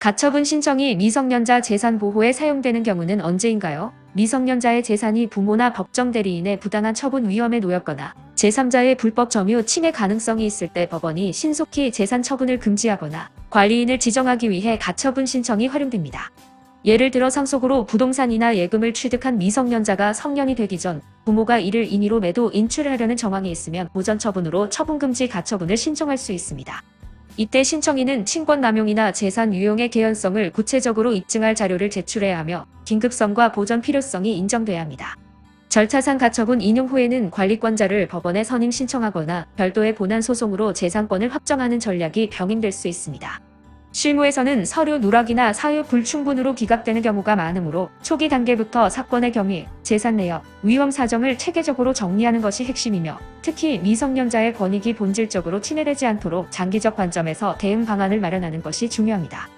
가처분 신청이 미성년자 재산 보호에 사용되는 경우는 언제인가요? 미성년자의 재산이 부모나 법정 대리인의 부당한 처분 위험에 놓였거나 제3자의 불법 점유 침해 가능성이 있을 때 법원이 신속히 재산 처분을 금지하거나 관리인을 지정하기 위해 가처분 신청이 활용됩니다. 예를 들어 상속으로 부동산이나 예금을 취득한 미성년자가 성년이 되기 전 부모가 이를 임의로 매도 인출하려는 정황이 있으면 보전 처분으로 처분금지 가처분을 신청할 수 있습니다. 이때 신청인은 친권 남용이나 재산 유용의 개연성을 구체적으로 입증할 자료를 제출해야 하며 긴급성과 보전 필요성이 인정돼야 합니다. 절차상 가처분 인용 후에는 관리권자를 법원에 선임 신청하거나 별도의 본안 소송으로 재산권을 확정하는 전략이 병행될 수 있습니다. 실무에서는 서류 누락이나 사유 불충분으로 기각되는 경우가 많으므로 초기 단계부터 사건의 경위, 재산 내역, 위험 사정을 체계적으로 정리하는 것이 핵심이며 특히 미성년자의 권익이 본질적으로 침해되지 않도록 장기적 관점에서 대응 방안을 마련하는 것이 중요합니다.